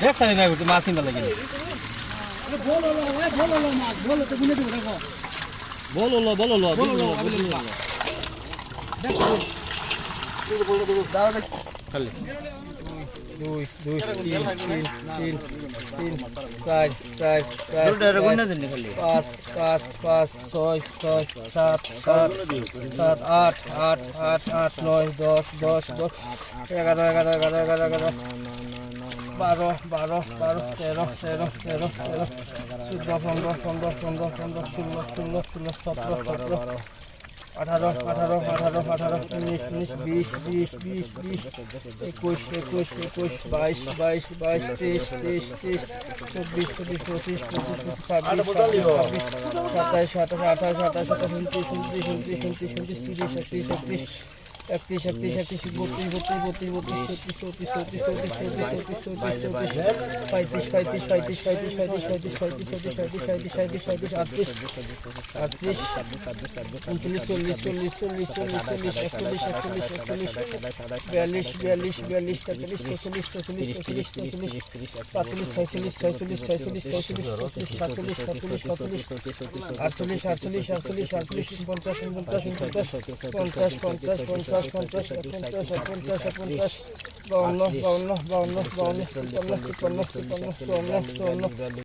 দেখ সারি না করতে মাছ কিনতে লাগে বল হলো বল হলো মাছ বল তো গুনে দেবো দেখো বল হলো বল হলো বল হলো বল হলো খালি দুই দুই তিন তিন তিন তিন চার চার চার পাঁচ পাঁচ পাঁচ ছয় ছয় সাত সাত সাত আট আট আট আট নয় দশ দশ দশ এগারো এগারো এগারো এগারো এগারো বারো বারো বারো, তেরো তেরো তেরো তেরো, চোদ্দ, পনেরো পনেরো পনেরো পনেরো, ষোলো ষোলো ষোলো, সতেরো সতেরো, আঠারো আঠারো আঠারো আঠারো, উনিশ উনিশ, বিশ বিশ বিশ বিশ, একুশ একুশ একুশ, বাইশ বাইশ বাইশ, তেইশ তেইশ তেইশ, চব্বিশ চব্বিশ, পঁচিশ পঁচিশ পঁচিশ, ছাব্বিশ ছাব্বিশ সাতাশ সাতাশ, আঠাশ আঠাশ আঠাশ, উনত্রিশ উনত্রিশ উনত্রিশ উনত্রিশ উনত্রিশ, তিরিশ, একত্রিশ একত্রিশ একত্রিশ একত্রিশ একত্রিশ বত্রিশ বত্রিশ বত্রিশ বত্রিশ তেত্রিশ চৌত্রিশ চৌত্রিশ চৌত্রিশ চৌত্রিশ চৌত্রিশ চৌত্রিশ চৌত্রিশ পঁয়ত্রিশ পঁয়ত্রিশ পঁয়ত্রিশ পঁয়ত্রিশ পঁয়ত্রিশ পঁয়ত্রিশ পঁয়ত্রিশ ছয়ত্রিশ সাঁত্রিশ সাঁত্রিশ সাঁত্রিশ আটত্রিশ আটত্রিশ উনচল্লিশ চল্লিশ চল্লিশ চল্লিশ চল্লিশ চল্লিশ একচল্লিশ একচল্লিশ একচল্লিশ বিয়াল্লিশ বিয়াল্লিশ বিয়াল্লিশ তেতাল্লিশ চৌচল্লিশ চৌচল্লিশ চৌচল্লিশ চৌচল্লিশ পাঁচচল্লিশ ছয়চল্লিশ ছয়চল্লিশ ছয়চল্লিশ ছয়চল্লিশ ছয়চল্লিশ সাতচল্লিশ সাতচল্লিশ সাতচল্লিশ আটচল্লিশ আটচল্লিশ আটচল্লিশ আটচল্লিশ পঞ্চাশ পঞ্চাশ পঞ্চাশ পঞ্চাশ পঞ্চাশ পঞ্চাশ পঞ্চাশ পঞ্চাশ পঞ্চাশ পঞ্চাশ বাউন্ন বাউন্ন বাউন্ন বাউন্ন তিপ্পান্ন তিপ্পান্ন তিপ্পান্ন চুয়ান্ন চুয়ান্ন